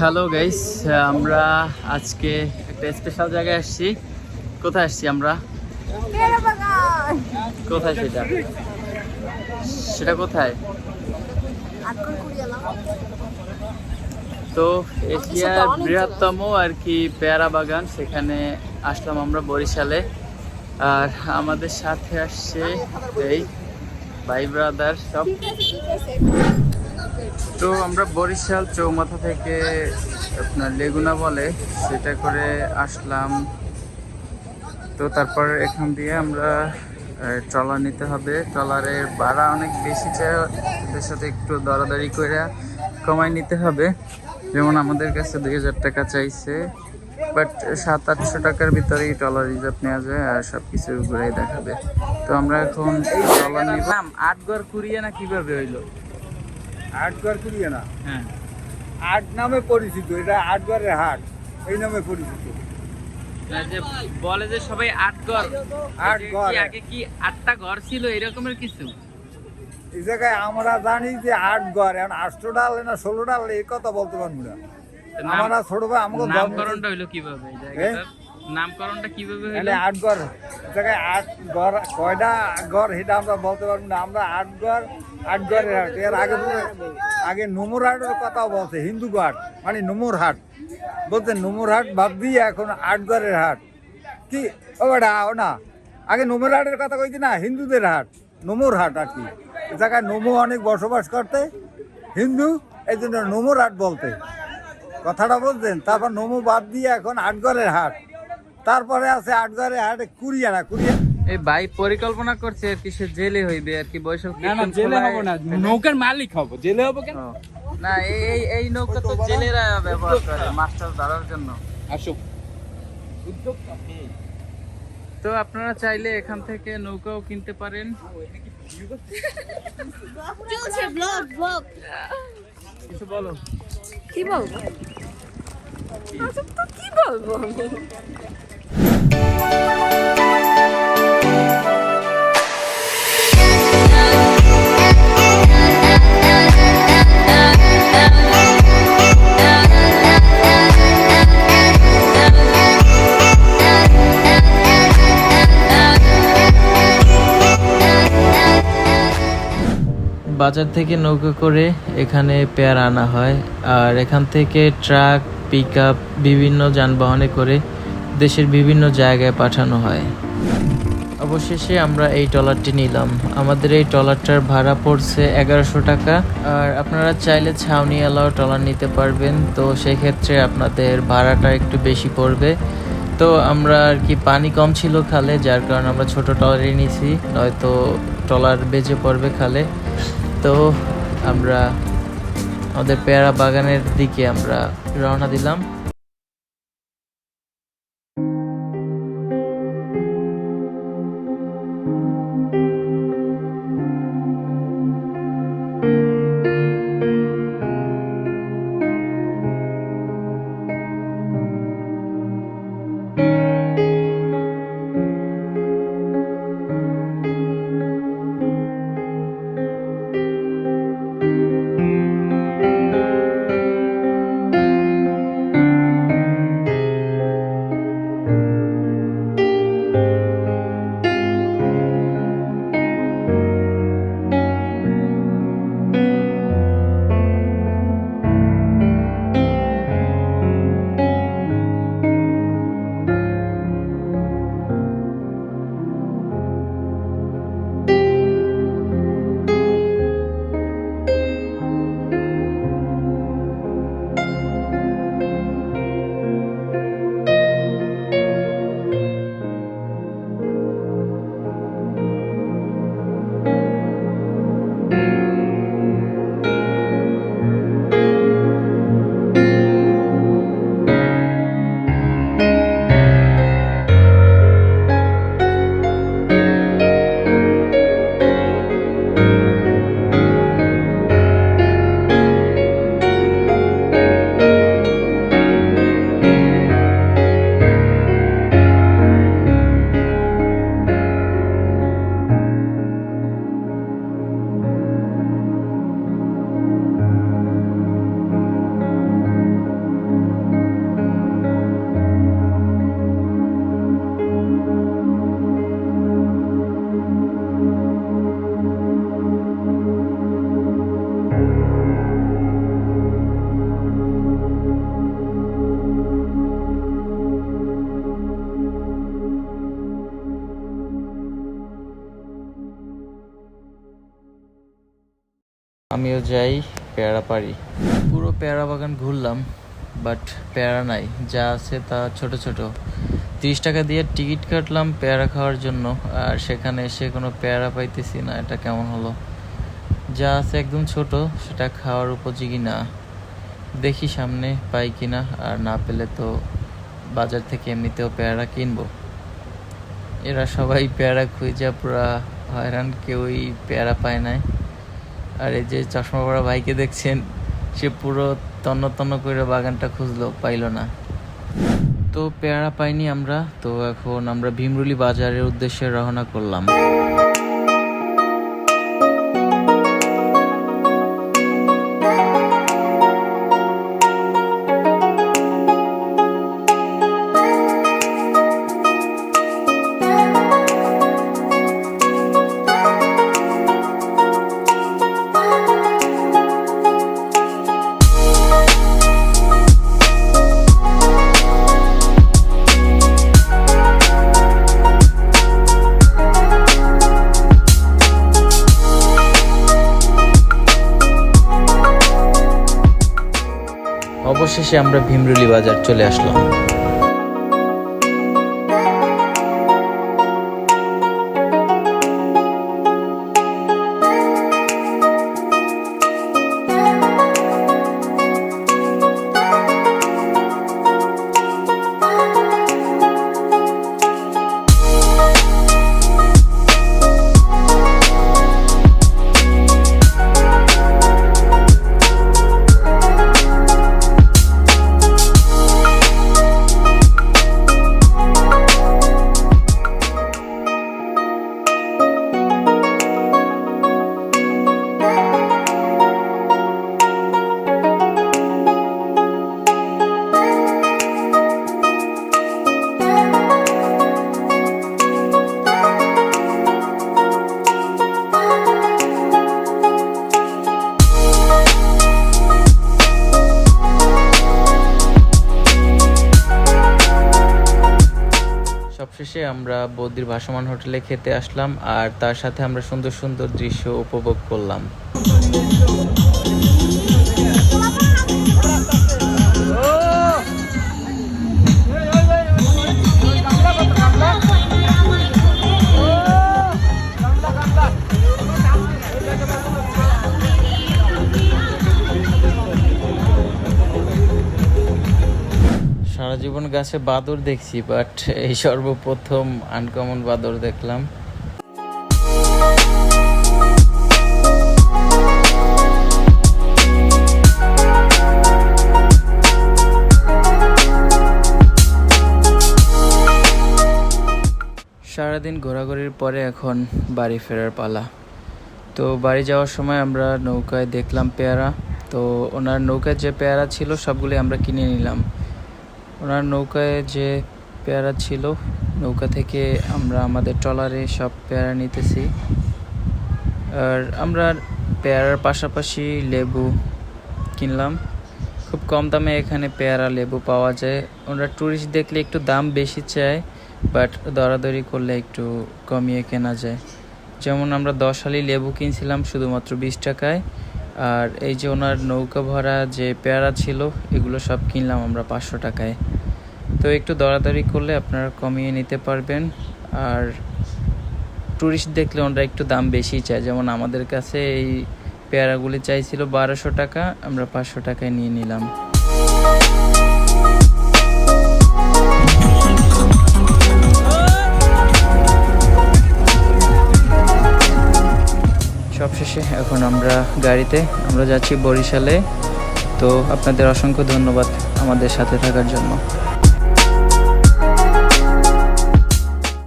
Hello guys আমরা আজকে একটা স্পেশাল জায়গায় আসছি। কোথায় আসছি আমরা? কোথায় সেটা? সেটা কোথায়? তো এশিয়ার বৃহত্তম আর কি পেয়ারা বাগান, সেখানে আসলাম আমরা বরিশালে। আর আমাদের সাথে আসছে এই ভাই ব্রাদার সব। তো আমরা বরিশাল চৌমাথা থেকে আপনার লেগুনা বলে, সেটা করে আসলাম। তো তারপর এখান দিয়ে আমরা ট্রলার নিতে হবে। ট্রলারের ভাড়া অনেক বেশি ওদের সাথে একটু দরাদরি করে কমাই নিতে হবে। যেমন আমাদের কাছে দুই হাজার টাকা চাইছে, বাট সাত আটশো টাকার ভিতরেই ট্রলার রিজার্ভ নেওয়া যায় আর সব কিছু ঘুরে দেখাবে। তো আমরা এখন ট্রলার নিলাম আট গড় কুড়িয়ে না কীভাবে হইল? আটগড় কুড়িয়ে না। হ্যাঁ। আট নামে পরিচিত এটা আটগড়ের হাট এই নামে পরিচিত। বলে যে সবাই আট ঘর আট ঘর। আগে কি আটটা ঘর ছিল এরকমের কিছু? এই জায়গায় আমরা জানি যে আট ঘর এখন আটশো ডাল না ষোলো ডাল এই কথা বলতে পারব না। আমরা ছোট ভাই আমাকে নামকরণটা হইল কীভাবে নামকরণটা কীভাবে হইল? আট এই জায়গায় আট গড় কয়টা ঘর সেটা আমরা বলতে পারব না। আমরা আট গড় আট গড়ের হাট। এর আগে আগে নুমুর হাটের কথা বলছে হিন্দু ঘাট মানে নুমুর হাট বলতে নুমুর হাট বাদ দিয়ে এখন আট গড়ের হাট। কি? ও বেটা না। আগে নুমুর হাটের কথা কইছি না, হিন্দুদের হাট নুমুর হাট আর কি। জায়গায় নমু অনেক বসবাস করতে, হিন্দু, এই জন্য নমুর হাট বলতে। কথাটা বলতেন তারপর নমু বাদ দিয়ে এখন আটগড়ের হাট। তারপরে আছে আটগড়ের হাটে কুড়িয়ানা কুড়িয়া এই ভাই পরিকল্পনা করছে আর কি সে জেলে হইবে আর কি বৈশাখ না না জেলে হব না নৌকার মালিক হব। জেলে হব কেন? না এই এই এই নৌকা তো জেলেরা ব্যবহার করে মাস্টার ধরার জন্য। আসো তো আপনারা চাইলে এখান থেকে নৌকাও কিনতে পারেন। চলছে ব্লগ ব্লগ। কিছু বলো। কি বলব? আচ্ছা কি বলব বাজার থেকে নৌকা করে এখানে পেয়ারা আনা হয়। আর এখান থেকে ট্রাক পিক বিভিন্ন যানবাহনে করে দেশের বিভিন্ন জায়গায় পাঠানো হয়। অবশেষে আমরা এই ট্রলারটি নিলাম। আমাদের এই ট্রলারটার ভাড়া পড়ছে এগারোশো টাকা। আর আপনারা চাইলে ছাউনি এলাও ট্রলার নিতে পারবেন। তো সেক্ষেত্রে আপনাদের ভাড়াটা একটু বেশি পড়বে। তো আমরা আর কি পানি কম ছিল খালে, যার কারণে আমরা ছোট ট্রলারই নিছি। নয়তো ট্রলার বেজে পড়বে খালে। তো আমরা আমাদের পেয়ারা বাগানের দিকে আমরা রওনা দিলাম। আমিও যাই পেয়ারা পারি পুরো পেয়ারা বাগান ঘুরলাম বাট পেয়ারা নাই, যা আছে তা ছোট ছোট। তিরিশ টাকা দিয়ে টিকিট কাটলাম পেয়ারা খাওয়ার জন্য, আর সেখানে এসে কোনো পেয়ারা পাইতেছি না, এটা কেমন হলো? যা আছে একদম ছোট, সেটা খাওয়ার উপযোগী না। দেখি সামনে পাই কিনা, আর না পেলে তো বাজার থেকে এমনিতেও পেয়ারা কিনবো। এরা সবাই পেয়ারা খুঁজে, পুরা হয়রান, কেউই পেয়ারা পায় নাই। আর এই যে চশমা পড়া ভাইকে দেখছেন, সে পুরো তন্ন তন্ন করে বাগানটা খুঁজলো, পাইল না। তো পেয়ারা পাইনি আমরা, তো এখন আমরা ভীমরুলি বাজারের উদ্দেশ্যে রওনা করলাম। অবশেষে আমরা ভীমরুলি বাজার চলে আসলাম। সবশেষে আমরা বৌদির ভাসমান হোটেলে খেতে আসলাম আর তার সাথে আমরা সুন্দর সুন্দর দৃশ্য উপভোগ করলাম। গাছে বাদর দেখছি বাট এই সর্বপ্রথম আনকমন বাদর দেখলাম। সারাদিন ঘোরাঘুরির পরে এখন বাড়ি ফেরার পালা। তো বাড়ি যাওয়ার সময় আমরা নৌকায় দেখলাম পেয়ারা। তো ওনার নৌকায় যে পেয়ারা ছিল সবগুলি আমরা কিনে নিলাম। ওনার নৌকায় যে পেয়ারা ছিল, নৌকা থেকে আমরা আমাদের ট্রলারে সব পেয়ারা নিতেছি। আর আমরা পেয়ারার পাশাপাশি লেবু কিনলাম। খুব কম দামে এখানে পেয়ারা লেবু পাওয়া যায়। ওরা ট্যুরিস্ট দেখলে একটু দাম বেশি চায় বাট দরাদরি করলে একটু কমিয়ে কেনা যায়। যেমন আমরা দশ আলি লেবু কিনছিলাম শুধুমাত্র বিশ টাকায়। আর এই যে ওনার নৌকা ভরা যে পেয়ারা ছিল, এগুলো সব কিনলাম আমরা পাঁচশো টাকায়। তো একটু দরাদরি করলে আপনারা কমিয়ে নিতে পারবেন। আর ট্যুরিস্ট দেখলে ওনারা একটু দাম বেশি চায়। যেমন আমাদের কাছে এই পেয়ারাগুলি চাইছিল বারোশো টাকা, আমরা পাঁচশো টাকায় নিয়ে নিলাম। গাড়িতে। আমরা যাচ্ছি বরিশালে। তো আপনাদের অসংখ্য ধন্যবাদ আমাদের সাথে থাকার জন্য।